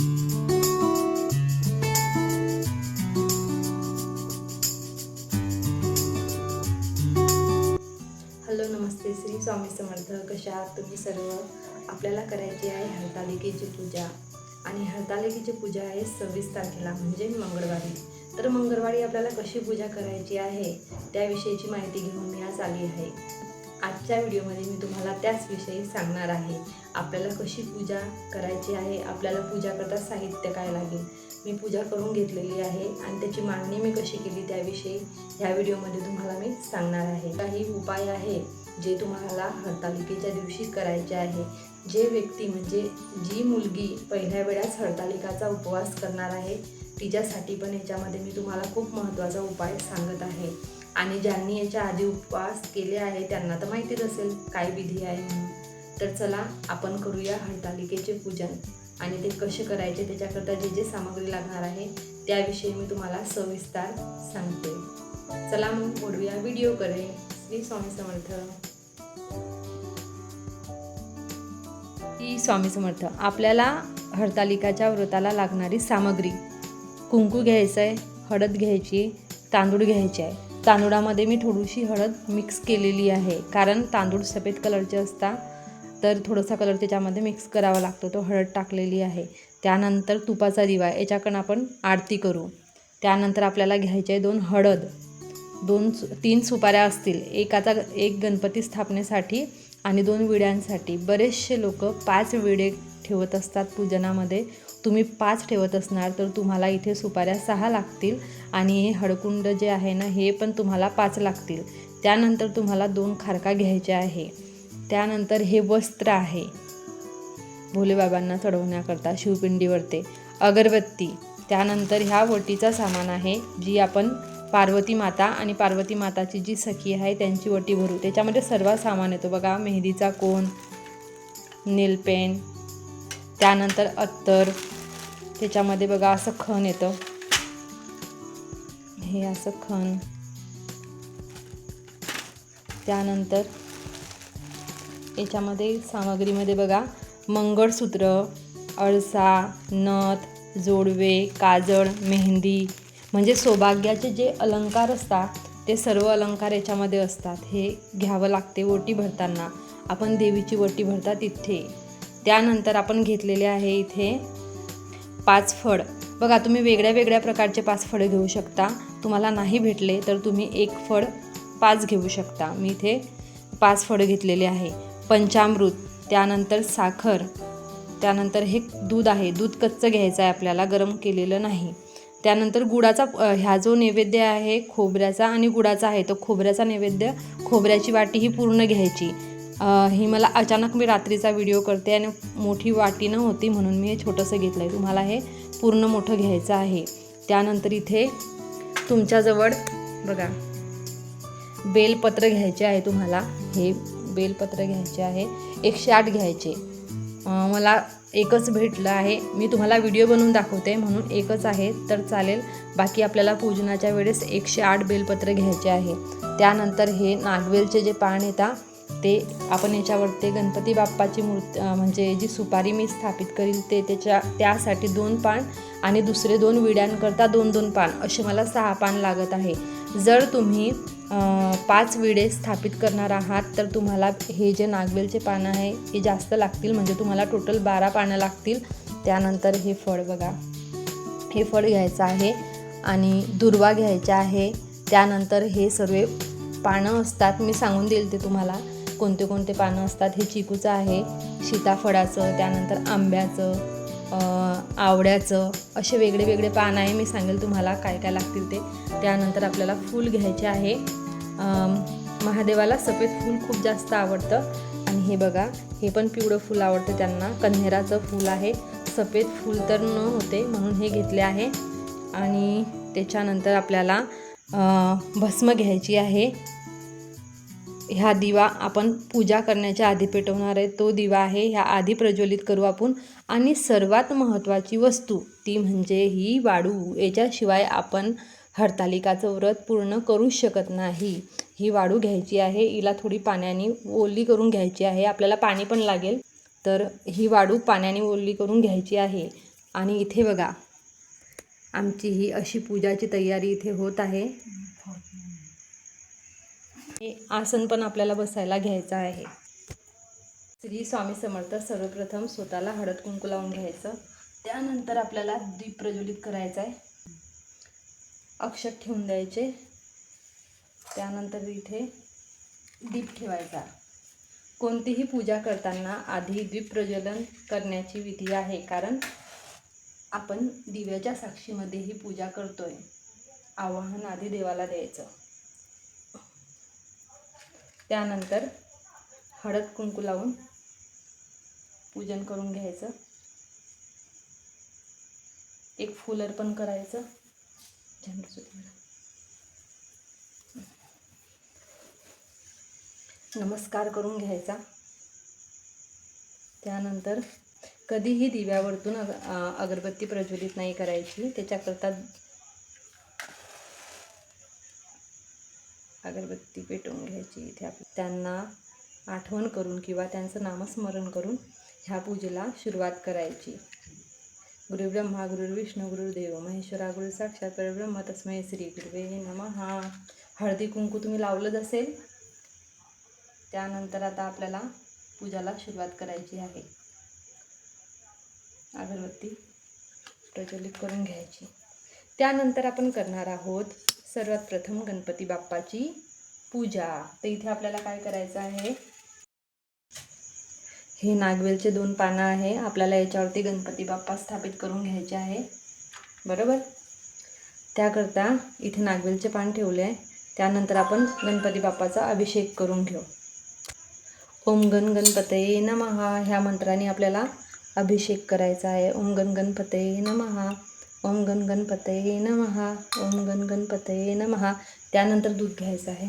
Hello नमस्ते. श्री स्वामी समर्थ कशा आहात तुम्ही सर्व? आपल्याला करायची आहे हरतालिकेची पूजा. आणि हरतालिकेची पूजा आहे सव्वीस तारखेला म्हणजे मंगळवारी. तर मंगळवारी आपल्याला कशी पूजा करायची आहे त्याविषयीची माहिती घेऊन मी आज आली आहे. आजच्या व्हिडिओमध्ये मी तुम्हाला त्याचविषयी सांगणार आहे. आपल्याला कशी पूजा करायची आहे आपल्याला पूजा करता साहित्य काय लागेल मी पूजा करून घेतलेली आहे आणि त्याची मांडणी मी कशी केली त्याविषयी ह्या व्हिडिओमध्ये तुम्हाला मी सांगणार आहे. काही उपाय आहे जे तुम्हाला हरतालिकेच्या दिवशी करायचे आहे. जे व्यक्ती म्हणजे जी मुलगी पहिल्या वेळास हरतालिकाचा उपवास करणार आहे तिच्यासाठी पण याच्यामध्ये मी तुम्हाला खूप महत्त्वाचा उपाय सांगत आहे. आणि ज्यांनी याच्या आधी उपवास केले आहे त्यांना तर माहितीच असेल काय विधी आहे म्हणून. तर चला आपण करूया हरतालिकेचे पूजन. आणि ते कसे करायचे त्याच्याकरता जे जे सामग्री लागणार आहे त्याविषयी मी तुम्हाला सविस्तर सांगते. चला मग बोलूया व्हिडिओ करे श्री स्वामी समर्थ. श्री स्वामी समर्थ आपल्याला हरतालिकाच्या व्रताला लागणारी सामग्री. कुंकू घ्यायचं आहे हळद घ्यायची तांदूळ घ्यायचे आहे. तांदूळामध्ये मी थोडीशी हळद मिक्स केलेली आहे. कारण तांदूळ सफेद कलरचे असतात तर थोडासा कलर त्याच्यामध्ये मिक्स करावा लागतो. तो हळद टाकलेली आहे. त्यानंतर तुपाचा दिवा याच्याकडं आपण आरती करू. त्यानंतर आपल्याला घ्यायचे आहे दोन हळद. दोन सु तीन सुपाऱ्या असतील. एकाचा एक गणपती स्थापनेसाठी आणि दोन विड्यांसाठी. बरेचसे लोक पाच विडे ठेवत असतात पूजनामध्ये. तुम्ही पाच ठेवत असणार तर तुम्हाला इथे सुपाऱ्या सहा लागतील आणि हे हळकुंड जे आहे ना हे पण तुम्हाला पाच लागतील. त्यानंतर तुम्हाला दोन खारका घ्यायच्या आहे. त्यानंतर हे वस्त्र आहे. भोलेबाबांना चढवण्याकरता शिवपिंडीवरते. अगरबत्ती. त्यानंतर ह्या वटीचा सामान आहे जी आपण पार्वती माता आणि पार्वती माताची जी सखी आहे त्यांची वटी भरू. त्याच्यामध्ये सर्व सामान येतो बघा मेहंदीचा कोण नेलपेन त्यानंतर अत्तर. त्याच्यामध्ये बघा असं खण येतं. हे असं खण. त्यानंतर याच्यामध्ये सामग्रीमध्ये बघा मंगळसूत्र अळसा नथ जोडवे काजळ मेहंदी म्हणजे सौभाग्याचे जे अलंकार असतात ते सर्व अलंकार याच्यामध्ये असतात. हे घ्यावं लागते ओटी भरताना. आपण देवीची ओटी भरतात इथे. त्यानंतर आपण घेतलेले आहे इथे पाच फळ. बघा तुम्ही वेगळ्या वेगळ्या प्रकारचे पाच फळं घेऊ शकता. तुम्हाला नाही भेटले तर तुम्ही एक फळ पाच घेऊ शकता. मी इथे पाच फळं घेतलेले आहे. पंचामृत त्यानंतर साखर त्यानंतर हे दूध आहे. दूध कच्चं घ्यायचं आहे आपल्याला गरम केलेलं नाही. त्यानंतर गुडाचा ह्या जो नैवेद्य आहे खोबऱ्याचा आणि गुडाचा आहे तो खोबऱ्याचा नैवेद्य खोबऱ्याची वाटी ही पूर्ण घ्यायची. ही मला अचानक मी रात्रीचा व्हिडिओ करते आणि मोठी वाटी न होती म्हणून मी हे छोटंसं घेतलं आहे तुम्हाला हे पूर्ण मोठं घ्यायचं आहे. त्यानंतर इथे तुमच्याजवळ बघा बेलपत्र घ्यायचे आहे तुम्हाला. हे बेलपत्र घ्यायचे आहे. एकशे आठ घ्यायचे. मला एकच भेटलं आहे. मी तुम्हाला व्हिडिओ बनवून दाखवते म्हणून एकच आहे. तर चालेल. बाकी आपल्याला पूजनाच्या वेळेस एकशे आठ बेलपत्र घ्यायचे आहे. त्यानंतर हे नागवेलचे जे पान येतात ते आपण याच्यावरती गणपती बाप्पाची मूर्ती म्हणजे जी सुपारी मी स्थापित करील ते त्याच्या त्यासाठी दोन पान आणि दुसरे दोन विड्यांकरता दोन दोन पान असे मला सहा पान लागत आहे. जर तुम्ही पाच विडे स्थापित करणार आहात तर तुम्हाला हे जे नागवेलचे पानं आहे हे जास्त लागतील. म्हणजे तुम्हाला टोटल बारा पानं लागतील. त्यानंतर हे फळ बघा. हे फळ घ्यायचं आहे आणि दुर्वा घ्यायचा आहे. त्यानंतर हे सर्व पानं असतात. मी सांगून देईल ते तुम्हाला. कोणते कोणते पानं असतात हे चिकूचं आहे सीताफळाचं त्यानंतर आंब्याचं आवड्याचं असे वेगळे वेगळे पान आहे. मी सांगेल तुम्हाला काय काय लागतील ते. त्यानंतर आपल्याला फूल घ्यायचे आहे. महादेवाला सफेद फूल खूप जास्त आवडतं. आणि हे बघा हे पण पिवळं फूल आवडतं त्यांना. कन्हेराचं फूल आहे. सफेद फूल तर न होते म्हणून हे घेतले आहे. आणि त्याच्यानंतर आपल्याला भस्म घ्यायची आहे. ह्या दिवा आपण पूजा करण्याच्या आधी पेटवणार आहे. तो दिवा आहे ह्या आधी प्रज्वलित करू आपण. आणि सर्वात महत्त्वाची वस्तू ती म्हणजे ही वाळू. याच्याशिवाय आपण हरतालिकाचं व्रत पूर्ण करू शकत नाही. ही वाळू घ्यायची आहे. हिला थोडी पाण्याने ओली करून घ्यायची आहे. आपल्याला पाणी पण लागेल. तर ही वाळू पाण्याने ओली करून घ्यायची आहे. आणि इथे बघा आमची ही अशी पूजाची तयारी इथे होत आहे. हे आसन पण आपल्याला बसायला घ्यायचं आहे. श्री स्वामी समर्थ सर्वप्रथम स्वतःला हळद कुंकू लावून घ्यायचं. त्यानंतर आपल्याला दीप प्रज्वलित करायचा आहे. अक्षत ठेवून द्यायचे. त्यानंतर इथे दीप ठेवायचा. कोणतीही पूजा करताना आधी दीप प्रज्वलन करण्याची विधी आहे कारण आपण दिव्याच्या साक्षीमध्ये ही पूजा करतोय. आवाहन आधी देवाला द्यायचं. त्यानंतर हळद कुंकू लावून पूजन करून घ्यायचं. एक फूल अर्पण करायचं. नमस्कार करून घ्यायचा. त्यानंतर कधीही दिव्यावरतून अग अगरबत्ती प्रज्वलित नाही करायची. त्याच्याकरता अगरबत्ती पेटवून घ्यायची इथे त्यांना आठवण करून किंवा त्यांचं नामस्मरण करून ह्या पूजेला सुरुवात करायची. गुरुब्रह्मा गुरुर्विष्णू गुरुर्देव महेश्वरा गुरु साक्षात परब्रह्म तस्मय श्री गुरुवे नमः हळदी कुंकू तुम्ही लावलंच असेल त्यानंतर आता आपल्याला पूजाला सुरुवात करायची आहे. अगरबत्ती प्रज्वलित करून घ्यायची. त्यानंतर आपण करणार आहोत सर्वात प्रथम गणपती बाप्पाची पूजा. तर इथे आपल्याला काय करायचं आहे? हे नागवेलचे दोन पानं आहे. आपल्याला याच्यावरती गणपती बाप्पा स्थापित करून घ्यायचे आहे. बरोबर? त्याकरता इथे नागवेलचे पान ठेवले आहे. त्यानंतर आपण गणपती बाप्पाचा अभिषेक करून घेऊ. ओम गण गणपतये नमहा ह्या मंत्राने आपल्याला अभिषेक करायचा आहे. ओम गण गणपतये नमहा ओम गण गणपतये नमहा ओम गण गणपतये नमहा त्यानंतर दूध घ्यायचं आहे.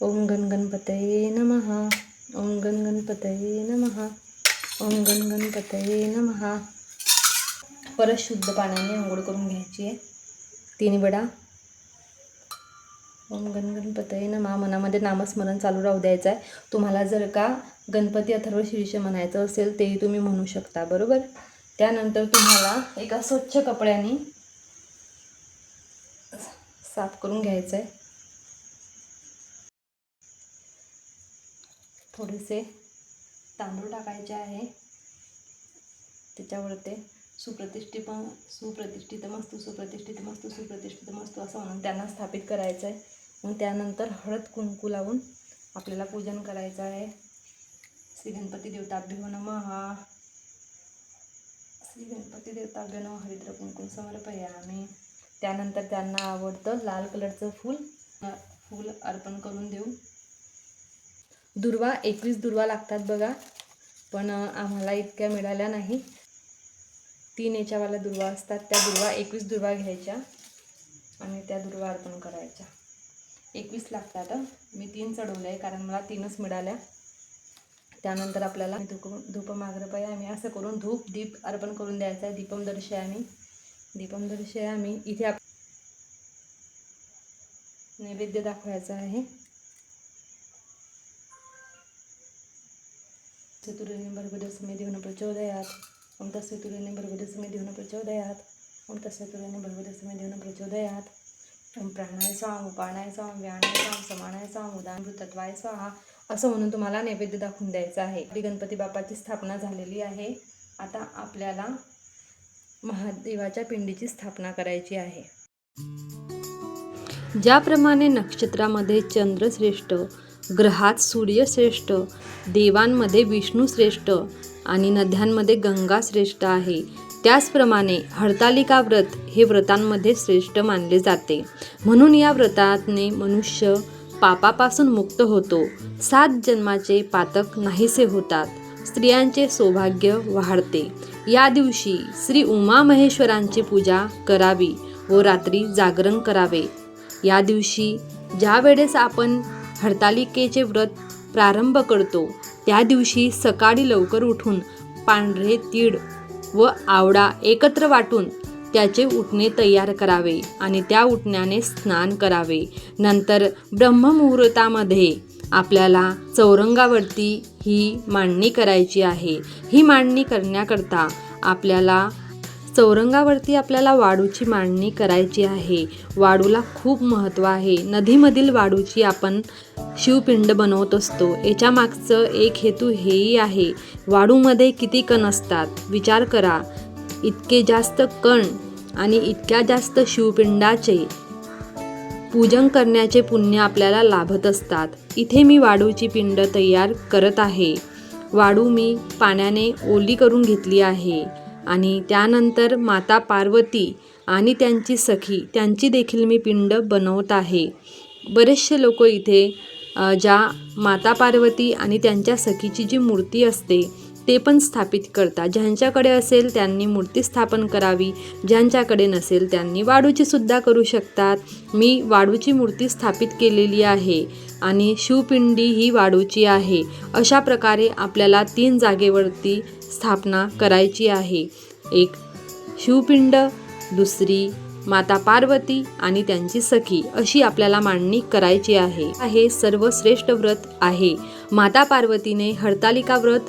ओम गण गणपतये नमहा ओम गण गणपतये नमहा ओम गण गणपतये नमहा परत शुद्ध पाण्याने आंघोळ करून घ्यायची आहे. तीन वेळा ओम गणगणपतये नमा. मनामध्ये नामस्मरण चालू राहू द्यायचं आहे तुम्हाला जर का गणपती अथर्व शीर्ष म्हणायचं असेल तेही तुम्ही म्हणू शकता बरोबर? त्यानंतर तुम्हाला एका स्वच्छ कपड्याने साफ करून घ्यायचं आहे थोडेसे तांदूळ टाकायचे आहे. त्याच्यावर ते सुप्रतिष्ठित सुप्रतिष्ठित मस्तू सुप्रतिष्ठित मस्तू सुप्रतिष्ठित मस्तू असं म्हणून त्यांना स्थापित करायचं आहे मग त्यानंतर हळद कुंकू लावून आपल्याला पूजन करायचं आहे. श्री गणपती देवताभ्यो नमः. श्री गणपती देवताभ्यो नम हरिद्र कुंकुम आम्ही त्यानंतर त्यांना आवडतं लाल कलरचं फूल फूल अर्पण करून देऊ. दुर्वा एकवीस दुर्वा लागतात बघा पण आम्हाला इतक्या मिळाल्या नाही. तीन याच्यावाल्या दुर्वा असतात. त्या दुर्वा एकवीस दुर्वा घ्यायच्या आणि त्या दुर्वा अर्पण करायच्या. एकवीस लागतात मी तीन चढवले आहे कारण मला तीनच मिळाल्या. त्यानंतर आपल्याला धूप धूप मागरपाय आम्ही असं करून धूप दीप अर्पण करून द्यायचं आहे. दीपम आम्ही. दीपम आम्ही. इथे आप नैवेद्य दाखवायचं आहे. चतुर्णी भर्गदसमे देऊन प्रचोदयात. ओम तस्य तुर्याने भर्गदसमे देऊन प्रचोदयात. ओम तस्य तुर्याने देऊन प्रचोदयात. ओम प्राणाय स्वाम उपाणाय स्वाम व्याणाय स्वाम समानाय स्वाम उदामृतत्वाय स्वाहा असं म्हणून तुम्हाला नैवेद्य दाखवून द्यायचं आहे. आपली गणपती बाप्पाची स्थापना झालेली आहे. आता आपल्याला महादेवाच्या पिंडीची स्थापना करायची आहे. ज्याप्रमाणे नक्षत्रामध्ये चंद्रश्रेष्ठ ग्रहात सूर्यश्रेष्ठ देवांमध्ये विष्णू श्रेष्ठ आणि नद्यांमध्ये गंगा श्रेष्ठ आहे त्याचप्रमाणे हरतालिका व्रत हे व्रतांमध्ये श्रेष्ठ मानले जाते. म्हणून या व्रताने मनुष्य पापापासून मुक्त होतो. सात जन्माचे पातक नाहीसे होतात. स्त्रियांचे सौभाग्य वाढते. या दिवशी श्री उमा महेश्वरांची पूजा करावी व रात्री जागरण करावे. या दिवशी ज्या वेळेस आपण हरतालिकेचे व्रत प्रारंभ करतो त्या दिवशी सकाळी लवकर उठून पांढरे तीळ व आवडा एकत्र वाटून त्याचे उठणे तयार करावे आणि त्या उठण्याने स्नान करावे. नंतर ब्रह्ममुहूर्तामध्ये आपल्याला चौरंगावरती ही मांडणी करायची आहे. ही मांडणी करण्याकरता आपल्याला चौरंगावरती आपल्याला वाडूची मांडणी करायची आहे. वाडूला खूप महत्त्व आहे. नदीमधील वाडूची आपण शिवपिंड बनवत असतो. याच्या मागचं एक हेतू हेही आहे. वाडूमध्ये किती कण असतात? विचार करा. इतके जास्त कण आणि इतक्या जास्त शिवपिंडाचे पूजन करण्याचे पुण्य आपल्याला लाभत असतात. इथे मी वाडूची पिंड तयार करत आहे. वाडू मी पाण्याने ओली करून घेतली आहे. आणि त्यानंतर माता पार्वती आणि त्यांची सखी त्यांची देखील मी पिंड बनवत आहे. बरेचसे लोक इथे ज्या माता पार्वती आणि त्यांच्या सखीची जी मूर्ती असते ते पण स्थापित करतात. ज्यांच्याकडे असेल त्यांनी मूर्ती स्थापन करावी ज्यांच्याकडे नसेल त्यांनी वाडूची सुद्धा करू शकतात. मी वाडूची मूर्ती स्थापित केलेली आहे. आणि शिवपिंडी ही वाढूची आहे. अशा प्रकारे आपल्याला तीन जागेवरती स्थापना करायची आहे. एक शिवपिंड दुसरी माता पार्वती आणि त्यांची सखी अशी आपल्याला मांडणी करायची आहे. हे सर्वश्रेष्ठ व्रत आहे. माता पार्वतीने हरतालिका व्रत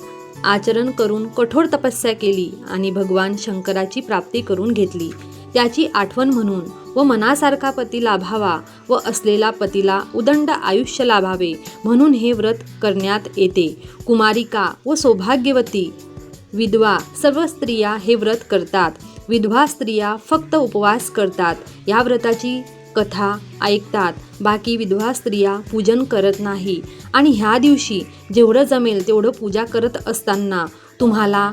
आचरण करून कठोर तपस्या केली आणि भगवान शंकराची प्राप्ती करून घेतली. त्याची आठवण म्हणून व मनासारखा पती लाभावा व असलेला पतीला उदंड आयुष्य लाभावे म्हणून हे व्रत करण्यात येते. कुमारिका व सौभाग्यवती विधवा सर्व स्त्रिया हे व्रत करतात. विधवा स्त्रिया फक्त उपवास करतात. या व्रताची कथा ऐकतात. बाकी विधवा स्त्रिया पूजन करत नाही. आणि ह्या दिवशी जेवढं जमेल तेवढं पूजा करत असताना तुम्हाला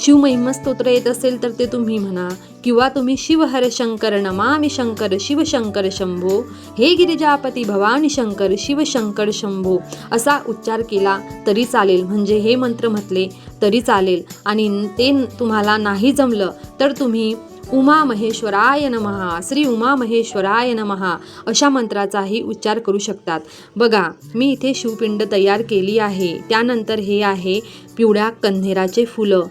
शिवमहिम स्तोत्र येत असेल तर ते तुम्ही म्हणा. किंवा तुम्ही शिवहर शंकर नमामि शंकर शिवशंकर शंभो हे गिरिजापती भवानी शंकर शिवशंकर शंभो असा उच्चार केला तरी चालेल. म्हणजे हे मंत्र म्हटले तरी चालेल. आणि ते तुम्हाला नाही जमलं तर तुम्ही उमा महेश्वराय नमहा श्री उमा महेश्वराय नमहा अशा मंत्राचाही उच्चार करू शकतात. बघा मी इथे शिवपिंड तयार केली आहे. त्यानंतर हे आहे पिवळ्या कन्हेराचे फुलं.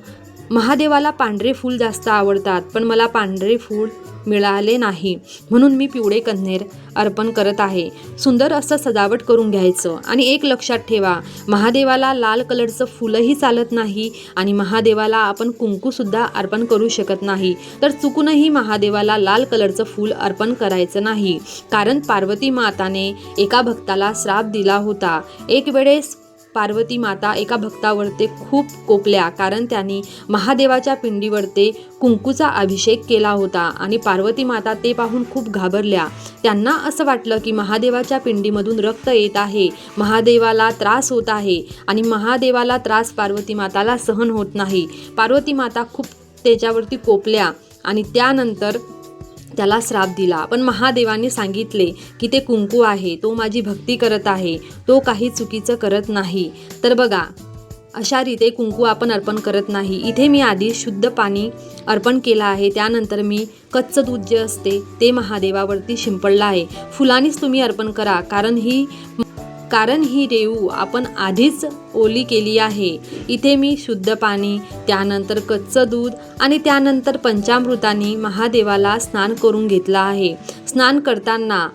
महादेवाला पांढरे फूल जास्त आवडतात पण मला पांढरे फूल मिळाले नाही. म्हणून मी पिवळे कन्हेर अर्पण करत आहे. सुंदर असं सजावट करून घ्यायचं. आणि एक लक्षात ठेवा महादेवाला लाल कलरचं फुलंही चालत नाही आणि महादेवाला आपण कुंकूसुद्धा अर्पण करू शकत नाही. तर चुकूनही महादेवाला लाल कलरचं फूल अर्पण करायचं नाही. कारण पार्वती माताने एका भक्ताला श्राप दिला होता. एक वेळेस पार्वती माता एका भक्तावरते खूप कोपल्या कारण त्यांनी महादेवाच्या पिंडीवरते कुंकूचा अभिषेक केला होता आणि पार्वती माता ते पाहून खूप घाबरल्या. त्यांना असं वाटलं की महादेवाच्या पिंडीमधून रक्त येत आहे महादेवाला त्रास होत आहे आणि महादेवाला त्रास पार्वती माताला सहन होत नाही. पार्वती माता खूप त्याच्यावरती कोपल्या आणि त्यानंतर त्याला श्राप दिला. पण महादेवाने सांगितले की ते कुंकू आहे तो माझी भक्ती करत आहे तो काही चुकीचं करत नाही. तर बघा अशा रीते कुंकू आपण अर्पण करत नाही. इथे मी आधी शुद्ध पाणी अर्पण केलं आहे त्यानंतर मी कच्चं दूध जे असते ते महादेवावरती शिंपडलं आहे. फुलांनीच तुम्ही अर्पण करा कारण ही कारण ही रेऊ आपण आधीच ओली केली आहे. इथे मी शुद्ध पाणी त्यानंतर कच्चं दूध आणि त्यानंतर पंचामृतांनी महादेवाला स्नान करून घेतलं आहे. स्नान करताना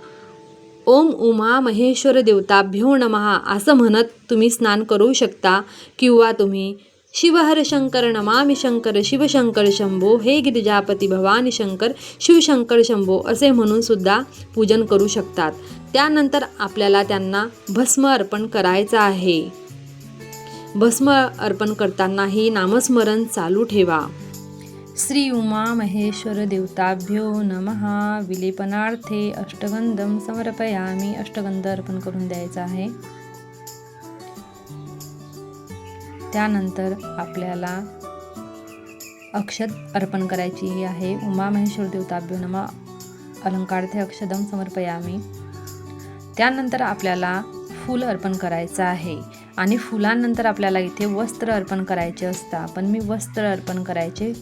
ओम उमा महेश्वर देवताभ्यो नमहा असं म्हणत तुम्ही स्नान करू शकता किंवा तुम्ही शिवहर शंकर नमामि शंकर शिवशंकर शंभो हे गिरिजापती भवानी शंकर शिवशंकर शंभो असे म्हणून सुद्धा पूजन करू शकतात. त्यानंतर आपल्याला त्यांना भस्म अर्पण करायचं आहे. भस्म अर्पण करतानाही नामस्मरण चालू ठेवा. श्री उमा महेश्वर देवताभ्यो नमहा विलेपनार्थे अष्टगंधम समर्पयामी. अष्टगंध अर्पण करून द्यायचा आहे. त्यानंतर आपल्याला अक्षत अर्पण करायची आहे. उमा महेश्वर देवताभ्यो नमा. अलंकार्थे अक्षदम समर्पयामी. त्यानंतर आपल्याला फूल अर्पण करायचं आहे. आणि फुलांनंतर आपल्याला इथे वस्त्र अर्पण करायचे असता पण मी वस्त्र अर्पण करायचे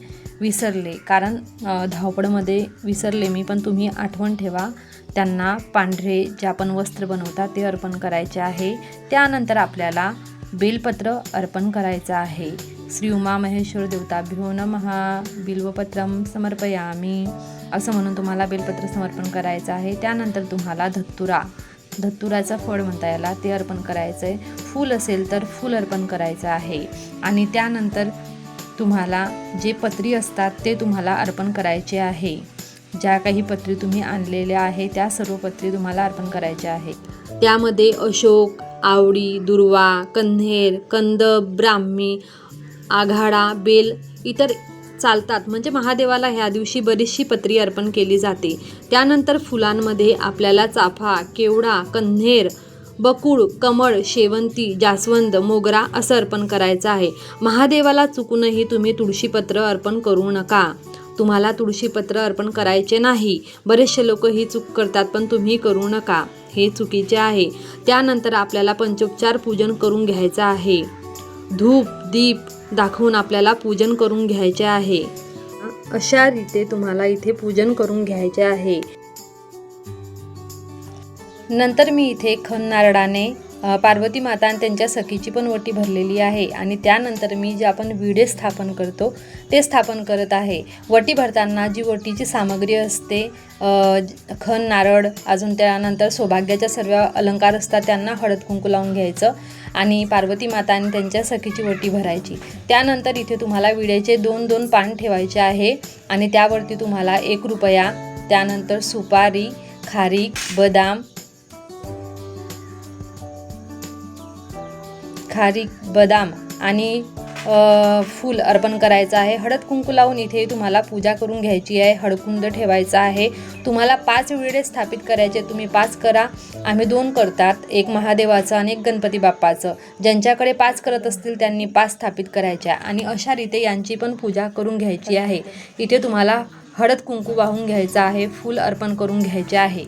विसरले. कारण धावपडमध्ये धावपळमध्ये विसरले मी पण तुम्ही आठवण ठेवा. त्यांना पांढरे जे आपण वस्त्र बनवता ते अर्पण करायचे आहे. त्यानंतर आपल्याला बेलपत्र अर्पण करायचं आहे. श्री उमा महेश्वर देवताभ्यो नमहा. बिल्वपत्रम समर्पयामी. असं म्हणून तुम्हाला बेलपत्र समर्पण करायचं आहे. त्यानंतर तुम्हाला धत्तुरा. धत्तुराचं फळ म्हणता याला ते अर्पण करायचं आहे फूल असेल तर फूल अर्पण करायचं आहे. आणि त्यानंतर तुम्हाला जे पत्री असतात ते तुम्हाला अर्पण करायचे आहे. ज्या काही पत्री तुम्ही आणलेल्या आहे त्या सर्व पत्री तुम्हाला अर्पण करायच्या आहे. त्यामध्ये अशोक आवडी दुर्वा कन्हेर कंद ब्राह्मी आघाडा बेल इतर चालतात. म्हणजे महादेवाला ह्या दिवशी बरीचशी पत्री अर्पण केली जाते. त्यानंतर फुलांमध्ये आपल्याला चाफा केवडा कन्हेर बकुळ कमळ शेवंती जास्वंद मोगरा असं अर्पण करायचं आहे. महादेवाला चुकूनही तुम्ही तुळशीपत्र अर्पण करू नका. तुम्हाला तुळशीपत्र अर्पण करायचे नाही. बरेचसे लोक ही चूक करतात पण तुम्ही करू नका. हे चुकीचे आहे. त्यानंतर आपल्याला पंचोपचार पूजन करून घ्यायचं आहे. धूप दीप दाखवून आपल्याला पूजन करून घ्यायचे आहे. अशा रीते तुम्हाला इथे पूजन करून घ्यायचे आहे. नंतर मी इथे खन नारळाने पार्वती माता आणि त्यांच्या सखीची पण वटी भरलेली आहे. आणि त्यानंतर मी जे आपण विडे स्थापन करतो ते स्थापन करत आहे. वटी भरताना जी वटीची सामग्री असते खन खण नारळ अजून त्यानंतर सौभाग्याच्या सर्व अलंकार असतात त्यांना हळद कुंकू लावून घ्यायचं आणि पार्वती माता आणि त्यांच्या सखीची वटी भरायची. त्यानंतर इथे तुम्हाला विड्याचे दोन दोन पान ठेवायचे आहे आणि त्यावरती तुम्हाला एक रुपया त्यानंतर सुपारी खारीक बदाम खारीक बदाम आणि फूल अर्पण करायचं आहे. हळद कुंकू लावून इथे तुम्हाला पूजा करून घ्यायची आहे. हळकुंड ठेवायचा आहे. तुम्हाला पाच विडे स्थापित करायचे तुम्ही पाच करा. आम्ही दोन करतात एक महादेवाचं आणि एक गणपती बाप्पाचं. ज्यांच्याकडे पाच करत असतील त्यांनी पाच स्थापित करायच्या. आणि अशा रीते यांची पण पूजा करून घ्यायची आहे. इथे तुम्हाला हळद कुंकू वाहून घ्यायचं आहे फूल अर्पण करून घ्यायचे आहे.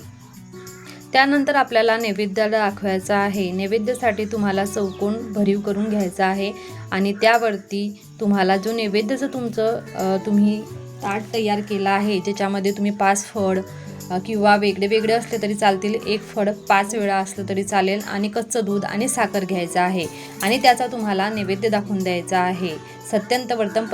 त्यानंतर आपल्याला नैवेद्य दाखवायचा आहे. नैवेद्यासाठी तुम्हाला चौकोन भरीव करून घ्यायचा आहे आणि त्यावरती तुम्हाला जो नैवेद्याचं तुमचं तुम्ही ताट तयार केला आहे ज्याच्यामध्ये तुम्ही पाच फळ किंवा वेगळे वेगळे असले तरी चालतील. एक फळ पाच वेळा असलं तरी चालेल आणि कच्चं दूध आणि साखर घ्यायचं आहे आणि त्याचा तुम्हाला नैवेद्य दाखवून द्यायचा आहे. सत्यंत वर्तम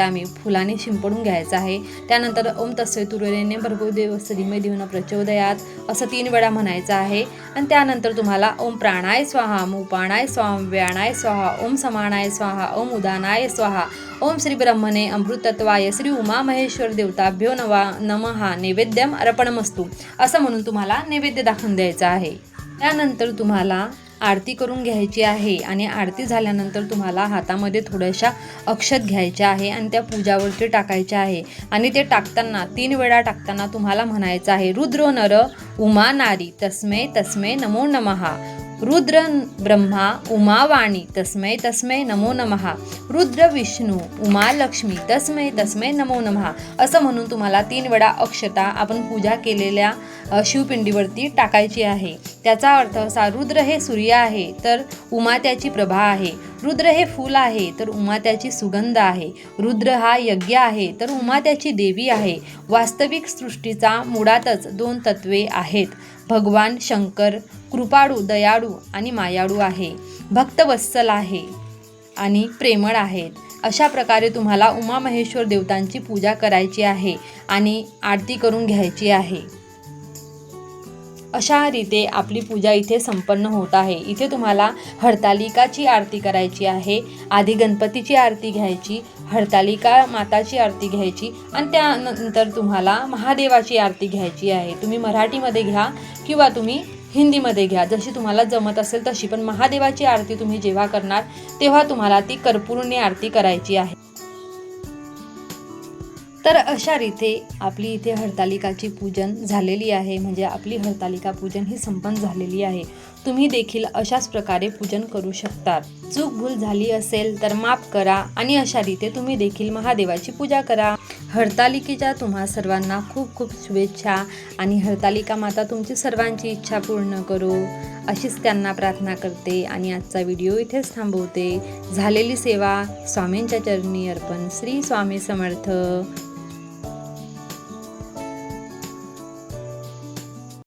आम्ही फुलाने शिंपडून घ्यायचं आहे. त्यानंतर ओम तस्वे तुरेने भरगो देव देऊन प्रचोदयात असं तीन वेळा म्हणायचं आहे. आणि त्यानंतर तुम्हाला ओम प्राणाय स्वाहा मुपाणाय स्वाम स्वाहा व्याणाय स्वाहा ओम समानाय स्वाहा ओम उदानाय स्वाहा ओम श्री ब्रह्मणे अमृतत्वाय श्री उमा महेश्वर देवताभ्यो नवा नमहा नैवेद्यम अर्पणमस्तू असं म्हणून तुम्हाला नैवेद्य दाखवून द्यायचं आहे. त्यानंतर तुम्हाला आरती करून घ्यायची आहे आणि आरती झाल्यानंतर तुम्हाला हातामध्ये थोड्याशा अक्षत घ्यायच्या आहे आणि त्या पूजावरती टाकायच्या आहे. आणि ते टाकताना तीन वेळा टाकताना तुम्हाला म्हणायचं आहे रुद्रो नर उमा नारी तस्मे तस्मे नमो नमहा रुद्र ब्रह्मा उमावाणी तस्मै तस्मै नमो नमहा रुद्र विष्णू उमा लक्ष्मी तस्मै तस्मै नमो नमहा असं म्हणून तुम्हाला तीन वेळा अक्षता आपण पूजा केलेल्या शिवपिंडीवरती टाकायची आहे. त्याचा अर्थ असा रुद्र हे सूर्य आहे तर उमा त्याची प्रभा आहे. रुद्र हे फूल आहे तर उमा त्याची सुगंध आहे. रुद्र हा यज्ञ आहे तर उमा त्याची देवी आहे. वास्तविक सृष्टीचा मुळातच दोन तत्वे आहेत. भगवान शंकर कृपाळू दयाळू आणि मायाळू आहे. भक्तवत्सल आहे आणि प्रेमळ आहेत. अशा प्रकारे तुम्हाला उमा महेश्वर देवतांची पूजा करायची आहे आणि आरती करून घ्यायची आहे. अशा रीते आपली पूजा इथे संपन्न होत आहे. इथे तुम्हाला हरतालिकाची आरती करायची आहे. आधी गणपतीची आरती घ्यायची हरतालिका माताची आरती घ्यायची आणि त्यानंतर तुम्हाला महादेवाची आरती घ्यायची आहे. तुम्ही मराठीमध्ये घ्या किंवा तुम्ही हिंदीमध्ये घ्या. जशी तुम्हाला जमत असेल तशी. पण महादेवाची आरती तुम्ही जेव्हा करणार तेव्हा तुम्हाला ती कर्पूरने आरती करायची आहे. तर अशा रीते आपली इथे हरतालिकाची पूजन झालेली आहे. म्हणजे आपली हरतालिका पूजन ही संपन्न झालेली आहे. तुम्ही देखील अशाच प्रकारे पूजन करू शकतात. चूक भूल झाली असेल तर माफ करा आणि अशा रीते तुम्ही देखील महादेवाची पूजा करा. हरतालिकेच्या तुम्हा सर्वांना खूप खूप शुभेच्छा आणि हरतालिका माता तुमची सर्वांची इच्छा पूर्ण करो. अशीच त्यांना प्रार्थना करते आणि आजचा व्हिडिओ इथेच थांबवते. झालेली सेवा स्वामींच्या चरणी अर्पण. श्री स्वामी समर्थ.